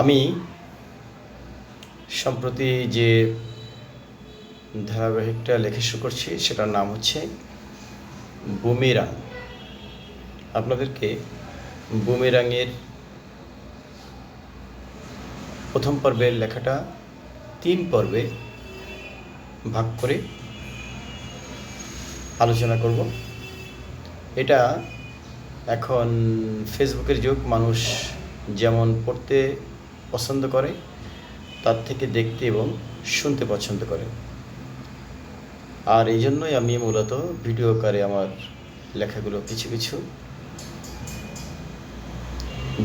আমি সম্প্রতি যে ধারাবাহিকটা লেখা শুরু করছি, সেটার নাম হচ্ছে বুমেরাং। আপনাদেরকে বুমেরাংয়ের প্রথম পর্বের লেখাটা তিন পর্বে ভাগ করে আলোচনা করব। এটা এখন ফেসবুকের যুগ, মানুষ যেমন পড়তে পছন্দ করে, তার থেকে দেখতে এবং শুনতে পছন্দ করে। আর এই জন্যই আমি মূলত ভিডিও আকারে আমার লেখাগুলো কিছু কিছু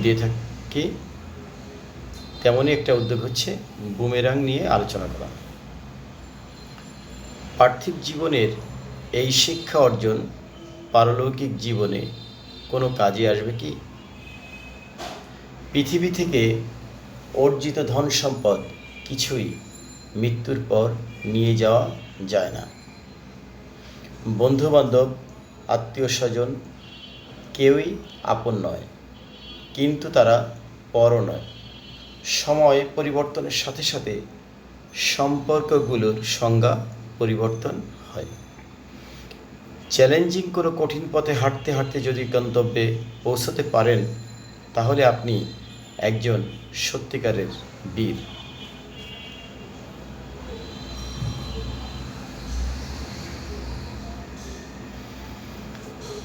দিয়ে থাকি। তেমনই একটা উদ্যোগ হচ্ছে বুমেরাং নিয়ে আলোচনা করা। পার্থিব জীবনের এই শিক্ষা অর্জন পারলৌকিক জীবনে কোনো কাজে আসবে কি? পৃথিবী থেকে অর্জিত ধন সম্পদ কিছুই মৃত্যুর পর নিয়ে যাওয়া যায় না। বন্ধুবান্ধব আত্মীয় স্বজন কেউই আপন নয়, কিন্তু তারা পরও নয়। সময় পরিবর্তনের সাথে সাথে সম্পর্কগুলোর সংজ্ঞা পরিবর্তন হয়। চ্যালেঞ্জিং কোনো কঠিন পথে হাঁটতে হাঁটতে যদি গন্তব্যে পৌঁছতে পারেন, তাহলে আপনি একজন সত্যিকারের বীর।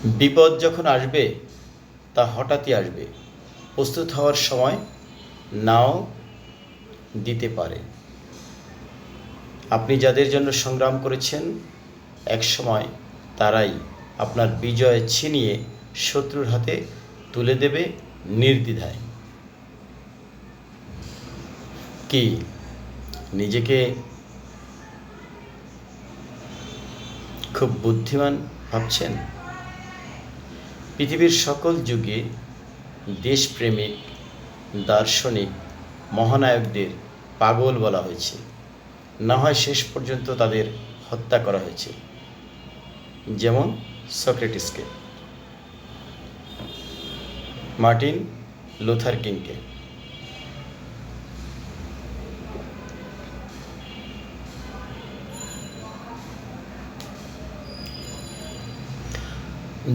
বিপদ যখন আসবে, তা হঠাৎই আসবে। প্রস্তুত হওয়ার সময় নাও দিতে পারে। আপনি যাদের জন্য সংগ্রাম করেছেন, এক সময় তারাই আপনার বিজয় ছিনিয়ে শত্রুর হাতে তুলে দেবে নির্দ্বিধায়। কি? নিজেকে খুব বুদ্ধিমান ভাবছেন? পৃথিবীর সকল যুগে দেশপ্রেমিক, দার্শনিক, মহানায়কদের পাগল বলা হয়েছে। না হয় শেষ পর্যন্ত তাদের হত্যা করা হয়েছে। যেমন সক্রেটিসকে। Martin Luther কিংকে।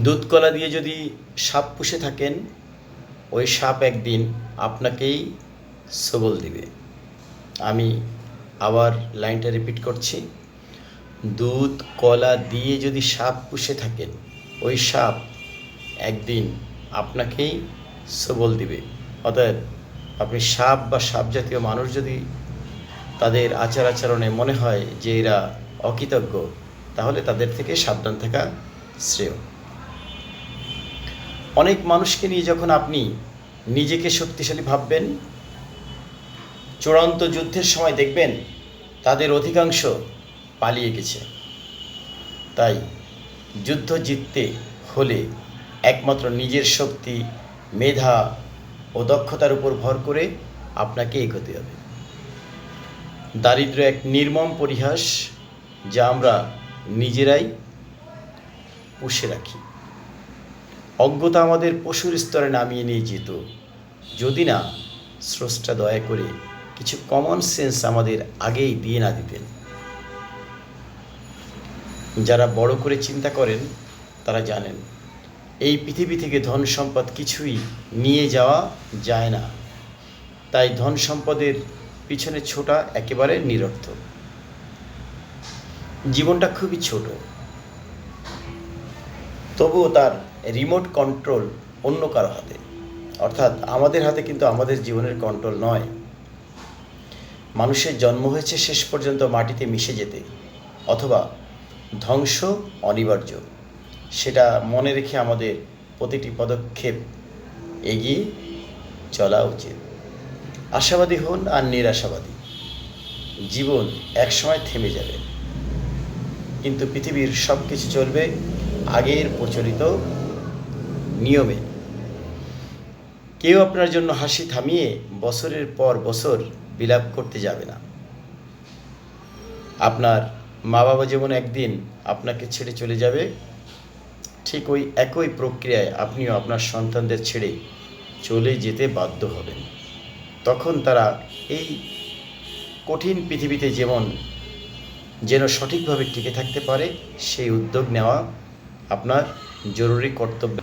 দুধ কলা দিয়ে যদি সাপ পুষে থাকেন, ওই সাপ একদিন আপনাকেই সবল দিবে। আমি আবার লাইনটা রিপিট করছি। দুধ কলা দিয়ে যদি সাপ পুষে থাকেন, ওই সাপ একদিন আপনাকেই সবল দিবে। অতএব আপনি সাপ বা সাপ জাতীয় মানুষ যদি তাদের আচার আচরণে মনে হয় যে এরা অকৃতজ্ঞ, তাহলে তাদের থেকে সাবধান থাকা শ্রেয়। অনেক মানুষকে নিয়ে যখন আপনি নিজেকে শক্তিশালী ভাববেন, চূড়ান্ত যুদ্ধের সময় দেখবেন তাদের অধিকাংশ পালিয়ে গেছে। তাই যুদ্ধ জিততে হলে একমাত্র নিজের শক্তি, মেধা ও দক্ষতার উপর ভর করে আপনাকে এগোতে হবে। দারিদ্র এক নির্মম পরিহাস যা আমরা নিজেরাই পুষে রাখি। অজ্ঞতা আমাদের পশুর স্তরে নামিয়ে নিয়ে যেত। যদি না, স্রষ্টা দয়া করে কিছু কমন সেন্স আমাদের আগেই দিয়ে না দিতেন। যারা বড় করে চিন্তা করেন, তারা জানেন, এই পৃথিবী থেকে ধন সম্পদ কিছুই নিয়ে যাওয়া যায় না। তাই ধন সম্পদের পিছনে ছোটা একেবারে নিরর্থক জীবনটা খুবই ছোট। তবুও তার রিমোট কন্ট্রোল অন্য কারও হাতে। অর্থাৎ আমাদের হাতে কিন্তু আমাদের জীবনের কন্ট্রোল নয়। মানুষের জন্ম হয়েছে শেষ পর্যন্ত মাটিতে মিশে যেতে, অথবা ধ্বংস অনিবার্য। সেটা মনে রেখে আমাদের প্রতিটি পদক্ষেপ এগিয়ে চলা উচিত। আশাবাদী হন আর নিরাশাবাদী। জীবন একসময় থেমে যাবে। কিন্তু পৃথিবীর সব কিছু চলবে আগের প্রচলিত নিয়মে। কেউ আপনার জন্য হাসি থামিয়ে বছরের পর বছর বিলাপ করতে যাবে না। আপনার মা বাবা যেমন একদিন আপনাকে ছেড়ে চলে যাবে, ঠিক ওই একই প্রক্রিয়ায় আপনিও আপনার সন্তানদের ছেড়ে চলে যেতে বাধ্য হবেন। তখন তারা এই কঠিন পৃথিবীতে যেমন যেন সঠিকভাবে টিকে থাকতে পারে, সেই উদ্যোগ নেওয়া আপনার জরুরি কর্তব্য।